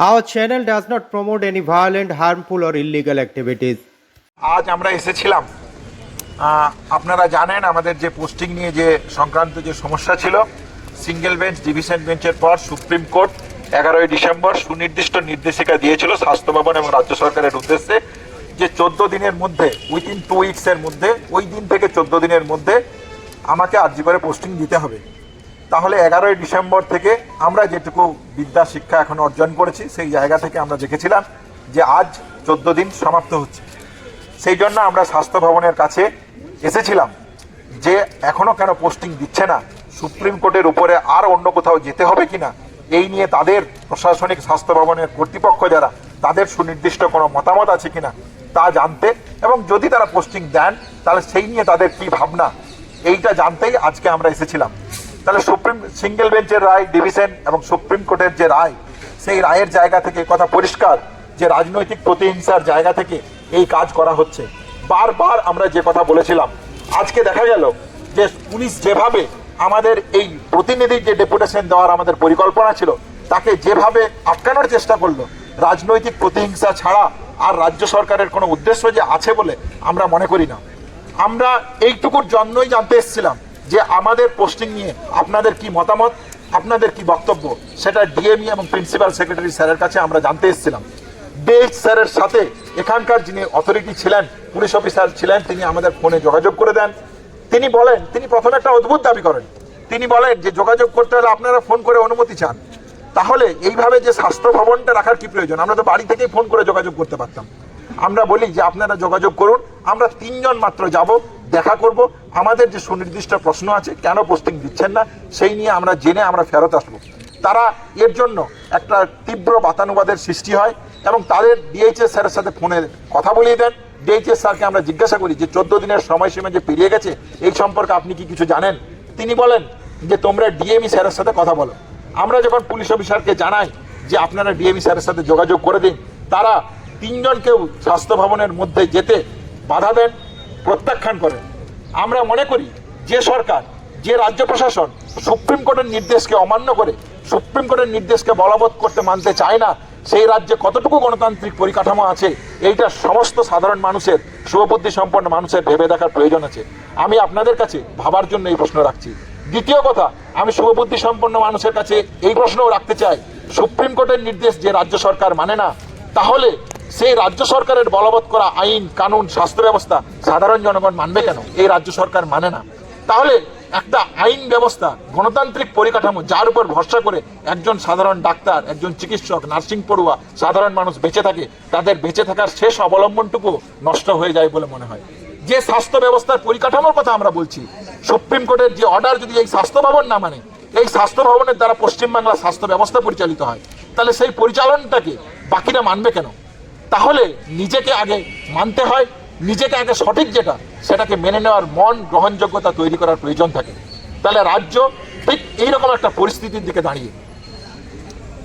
Our channel does not promote any violent, harmful, or illegal activities. আজ আমরা এসেছিলাম আপনারা জানেন আমাদের যে পোস্টিং নিয়ে যে সংক্রান্ত যে সমস্যা ছিল সিঙ্গেল বেঞ্চ ডিভিশন বেঞ্চের পর সুপ্রিম কোর্ট এগারোই ডিসেম্বর সুনির্দিষ্ট নির্দেশিকা দিয়েছিল স্বাস্থ্য ভবন এবং রাজ্য সরকারের উদ্দেশ্যে যে চোদ্দ দিনের মধ্যে উইদিন টু উইকসের মধ্যে ওই দিন থেকে চোদ্দ দিনের মধ্যে আমাকে আর্জি করে পোস্টিং দিতে হবে তাহলে এগারোই ডিসেম্বর থেকে আমরা যেটুকু বিদ্যা শিক্ষা এখন অর্জন করেছি, সেই জায়গা থেকে আমরা দেখেছিলাম যে আজ চোদ্দ দিন সমাপ্ত হচ্ছে। সেই জন্য আমরা স্বাস্থ্য ভবনের কাছে এসেছিলাম যে এখনও কেন পোস্টিং দিচ্ছে না, সুপ্রিম কোর্টের উপরে আর অন্য কোথাও যেতে হবে কিনা, এই নিয়ে তাদের প্রশাসনিক স্বাস্থ্য ভবনের কর্তৃপক্ষ যারা, তাদের সুনির্দিষ্ট কোনো মতামত আছে কিনা তা জানতে এবং যদি তারা পোস্টিং দেন, তাহলে সেই নিয়ে তাদের কি ভাবনা, এইটা জানতেই আজকে আমরা এসেছিলাম। তাহলে সুপ্রিম সিঙ্গেল বেঞ্চের রায়, ডিভিশন এবং সুপ্রিম কোর্টের যে রায়, সেই রায়ের জায়গা থেকে কথা পরিষ্কার যে রাজনৈতিক প্রতিহিংসার জায়গা থেকে এই কাজ করা হচ্ছে। বারবার আমরা যে কথা বলেছিলাম, আজকে দেখা গেল যে পুলিশ যেভাবে আমাদের এই প্রতিনিধির যে ডেপুটেশন দেওয়ার আমাদের পরিকল্পনা ছিল, তাকে যেভাবে আটকানোর চেষ্টা করল, রাজনৈতিক প্রতিহিংসা ছাড়া আর রাজ্য সরকারের কোনো উদ্দেশ্য যে আছে বলে আমরা মনে করি না। আমরা এইটুকুর জন্যই জানতে এসেছিলাম যে আমাদের পোস্টিং নিয়ে আপনাদের কি মতামত, আপনাদের কি বক্তব্য, সেটা ডিএমই এবং প্রিন্সিপাল সেক্রেটারি স্যারের কাছে আমরা জানতে এসেছিলাম। ডিএইচ স্যারের সাথে এখানকার যিনি অথরিটি ছিলেন পুলিশ অফিসার ছিলেন, তিনি আমাদের ফোনে যোগাযোগ করে দেন। তিনি বলেন, তিনি প্রথমে একটা অদ্ভুত দাবি করেন। তিনি বলেন যে, যোগাযোগ করতে হলে আপনারা ফোন করে অনুমতি চান। তাহলে এইভাবে যে স্বাস্থ্য ভবনটা রাখার কি প্রয়োজন? আমরা তো বাড়ি থেকেই ফোন করে যোগাযোগ করতে পারতাম। আমরা বলি যে, আপনারা যোগাযোগ করুন। আমরা তিনজন মাত্র যাব। দেখা করব। আমাদের যে সুনির্দিষ্ট প্রশ্ন আছে, কেন পোস্টিং দিচ্ছেন না, সেই নিয়ে আমরা জেনে আমরা ফেরত আসব। তারা এর জন্য একটা তীব্র বাতানুবাদের সৃষ্টি হয় এবং তাদের ডিএইচএস স্যারের সাথে ফোনে কথা বলিয়ে দেন। ডিএইচএস স্যারকে আমরা জিজ্ঞাসা করি যে, চোদ্দ দিনের সময়সীমা যে পেরিয়ে গেছে, এই সম্পর্কে আপনি কি কিছু জানেন? তিনি বলেন যে, তোমরা ডিএমই স্যারের সাথে কথা বলো। আমরা যখন পুলিশ অফিসারকে জানাই যে, আপনারা ডিএমই স্যারের সাথে যোগাযোগ করে দিন, তারা তিনজনকেও স্বাস্থ্য ভবনের মধ্যে যেতে বাধা দেন। প্রত্যাখ্যান করেন আমরা মনে করি যে সরকার, যে রাজ্য প্রশাসন সুপ্রিম কোর্টের নির্দেশকে অমান্য করে, সুপ্রিম কোর্টের নির্দেশকে বলবৎ করতে মানতে চায় না, সেই রাজ্যে কতটুকু গণতান্ত্রিক পরিকাঠামো আছে, এইটা সমস্ত সাধারণ মানুষের, শুভবুদ্ধি সম্পন্ন মানুষের ভেবে দেখার প্রয়োজন আছে। আমি আপনাদের কাছে ভাবার জন্য এই প্রশ্ন রাখছি। দ্বিতীয় কথা, আমি শুভবুদ্ধি সম্পন্ন মানুষের কাছে এই প্রশ্নও রাখতে চাই। সুপ্রিম কোর্টের নির্দেশ যে রাজ্য সরকার মানে না, তাহলে সেই রাজ্য সরকারের বলবৎ করা আইন, কানুন স্বাস্থ্য ব্যবস্থা সাধারণ জনগণ মানবে কেন? এই রাজ্য সরকার মানে না। তাহলে একটা আইন ব্যবস্থা, গণতান্ত্রিক পরিকাঠামো, যার উপর ভরসা করে একজন সাধারণ ডাক্তার, একজন চিকিৎসক, নার্সিং পড়ুয়া, সাধারণ মানুষ বেঁচে থাকে, তাদের বেঁচে থাকার শেষ অবলম্বনটুকু নষ্ট হয়ে যায় বলে মনে হয়। যে স্বাস্থ্য ব্যবস্থার পরিকাঠামোর কথা আমরা বলছি, সুপ্রিম কোর্টের যে অর্ডার যদি এই স্বাস্থ্য ভবন না মানে এই স্বাস্থ্য ভবনের দ্বারা পশ্চিমবাংলার স্বাস্থ্য ব্যবস্থা পরিচালিত হয়, তাহলে সেই পরিচালনটাকে বাকিরা মানবে কেন? তাহলে নিজেকে আগে মানতে হয়, নিজেকে আগে সঠিক যেটা, সেটাকে মেনে নেওয়ার মন গ্রহণযোগ্যতা তৈরি করার প্রয়োজন থাকে। তাহলে রাজ্য ঠিক এইরকম একটা পরিস্থিতির দিকে দাঁড়িয়ে।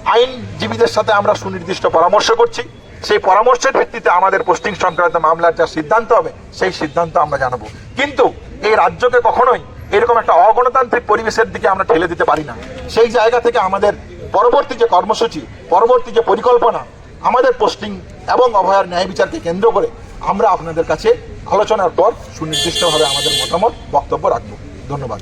আইনজীবীদের সাথে আমরা সুনির্দিষ্ট পরামর্শ করছি। সেই পরামর্শের ভিত্তিতে আমাদের পোস্টিং সংক্রান্ত মামলার যা সিদ্ধান্ত হবে, সেই সিদ্ধান্ত আমরা জানাব। কিন্তু এই রাজ্যকে কখনোই এরকম একটা অগণতান্ত্রিক পরিবেশের দিকে আমরা ঠেলে দিতে পারি না। সেই জায়গা থেকে আমাদের পরবর্তী যে কর্মসূচি, পরবর্তী যে পরিকল্পনা আমাদের পোস্টিং এবং অভয়ার ন্যায় বিচারকে কেন্দ্র করে আমরা আপনাদের কাছে আলোচনার পর সুনির্দিষ্টভাবে আমাদের মতামত, বক্তব্য রাখব। ধন্যবাদ।